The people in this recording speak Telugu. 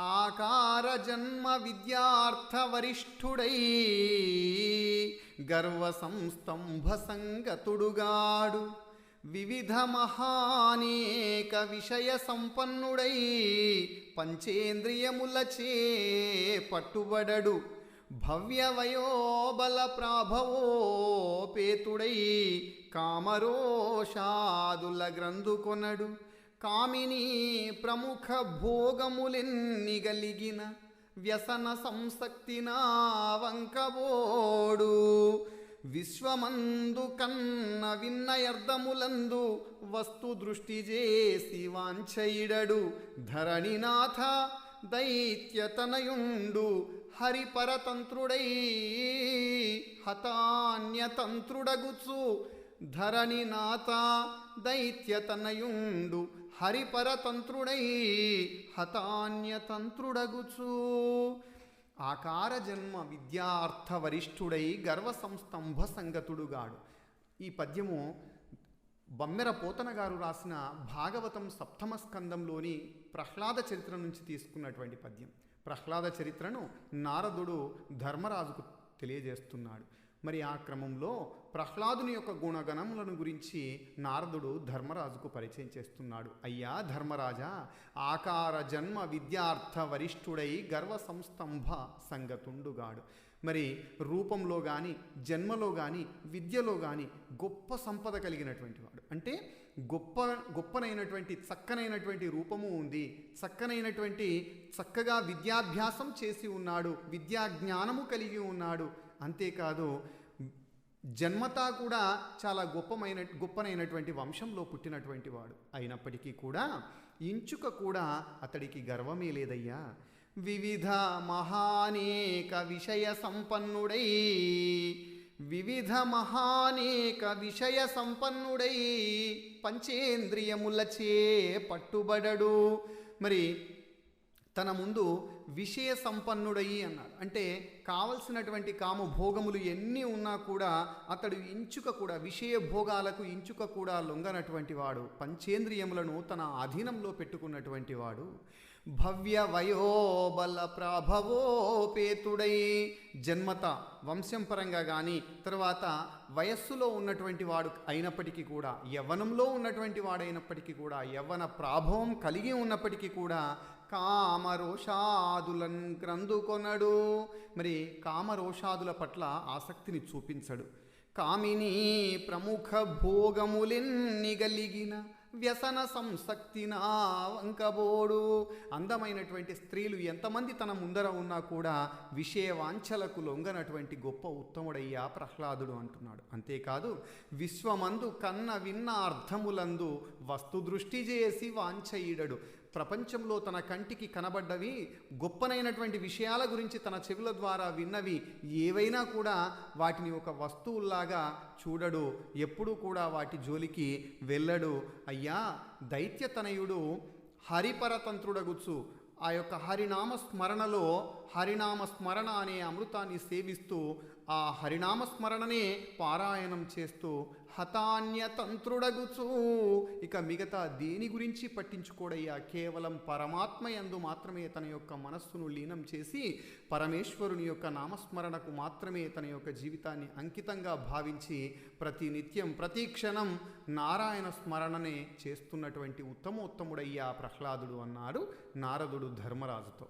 ఆకార జన్మ విద్యార్థ వరిష్ఠుడై గర్వ సంస్తంభ సంగతుడుగాడు వివిధ మహానేక విషయ సంపన్నుడై పంచేంద్రియములచే పట్టుబడడు. భవ్య వయోబల ప్రాభవోపేతుడై కామరోషాదుల గ్రంథుకొనడు. కామిని ప్రముఖ భోగములెన్ని గలిగిన వ్యసన సంసక్తి నా వంకబోడు విశ్వమందు కన్న విన్నయర్ధములందు వస్తు దృష్టి చేసి వాంఛయిడడు. ధరణినాథ దైత్యతనయుండు హరిపరతంత్రుడై హతాన్యతంత్రుడగుచు ధరణినాథ దైత్యతనయుండు హరిపరతంత్రుడై హతాన్యతంత్రుడగుచు ఆకార జన్మ విద్యార్థ వరిష్ఠుడై గర్వ సంస్తంభ సంగతుడుగాడు. ఈ పద్యము బమ్మెర పోతన గారు రాసిన భాగవతం సప్తమ స్కందంలోని ప్రహ్లాద చరిత్ర నుంచి తీసుకున్నటువంటి పద్యం. ప్రహ్లాద చరిత్రను నారదుడు ధర్మరాజుకు తెలియజేస్తున్నాడు. మరి ఆ క్రమంలో ప్రహ్లాదుని యొక్క గుణగణములను గురించి నారదుడు ధర్మరాజుకు పరిచయం చేస్తున్నాడు. అయ్యా ధర్మరాజా ఆకార జన్మ విద్యార్థ వరిష్ఠుడై గర్వ సంస్తంభ సంగతుండుగాడు. మరి రూపంలో కానీ జన్మలో కానీ విద్యలో కానీ గొప్ప సంపద కలిగినటువంటి వాడు. అంటే గొప్ప గొప్పనైనటువంటి చక్కనైనటువంటి రూపము ఉంది. చక్కనైనటువంటి చక్కగా విద్యాభ్యాసం చేసి ఉన్నాడు. విద్యా జ్ఞానము కలిగి ఉన్నాడు. అంతేకాదు జన్మతా కూడా చాలా గొప్పమైన గొప్పనైనటువంటి వంశంలో పుట్టినటువంటి వాడు. అయినప్పటికీ కూడా ఇంచుక కూడా అతడికి గర్వమే లేదయ్యా. వివిధ మహానేక విషయ సంపన్నుడై వివిధ మహానేక విషయ సంపన్నుడై పంచేంద్రియములచే పట్టుబడడు. మరి తన ముందు విషయ సంపన్నుడయి అన్నాడు. అంటే కావలసినటువంటి కామ భోగములు ఎన్ని ఉన్నా కూడా అతడు ఇంచుక కూడా విషయ భోగాలకు ఇంచుక కూడా లొంగనటువంటి వాడు. పంచేంద్రియములను తన అధీనంలో పెట్టుకున్నటువంటి వాడు. భవ్య వయోబల ప్రాభవోపేతుడై జన్మత వంశం పరంగా కానీ తర్వాత వయస్సులో ఉన్నటువంటి వాడు అయినప్పటికీ కూడా యవ్వనంలో ఉన్నటువంటి వాడైనప్పటికీ కూడా యవ్వన ప్రాభవం కలిగి ఉన్నప్పటికీ కూడా కామరోషాదులను క్రందుకొనడు మరి కామరోషాదుల పట్ల ఆసక్తిని చూపించడు. కామిని ప్రముఖ భోగములెన్ని గలిగిన వ్యసన సంసక్తి నా వంకబోడు అందమైనటువంటి స్త్రీలు ఎంతమంది తన ముందర ఉన్నా కూడా విషయ వాంఛలకు లొంగనటువంటి గొప్ప ఉత్తముడయ్యా ప్రహ్లాదుడు అంటున్నాడు. అంతేకాదు విశ్వమందు కన్న విన్న అర్థములందు వస్తు దృష్టి చేసి వాంఛయుడడు ప్రపంచంలో తన కంటికి కనబడ్డవి గొప్పనైనటువంటి విషయాల గురించి తన చెవుల ద్వారా విన్నవి ఏవైనా కూడా వాటిని ఒక వస్తువుల్లాగా చూడడు ఎప్పుడూ కూడా వాటి జోలికి వెళ్ళడు. అయ్యా దైత్యతనయుడు హరిపరతంత్రుడగుచ్చు ఆ యొక్క హరినామ స్మరణలో హరినామ స్మరణ అనే అమృతాన్ని సేవిస్తూ ఆ హరినామస్మరణనే పారాయణం చేస్తూ హతాన్యతంత్రుడగుచూ ఇక మిగతా దేని గురించి పట్టించుకోడయ్యా? కేవలం పరమాత్మ యందు మాత్రమే తన యొక్క మనస్సును లీనం చేసి పరమేశ్వరుని యొక్క నామస్మరణకు మాత్రమే తన యొక్క జీవితాన్ని అంకితంగా భావించి ప్రతి నిత్యం ప్రతి క్షణం నారాయణ స్మరణనే చేస్తున్నటువంటి ఉత్తమోత్తముడయ్యా ప్రహ్లాదుడు అన్నాడు నారదుడు ధర్మరాజుతో.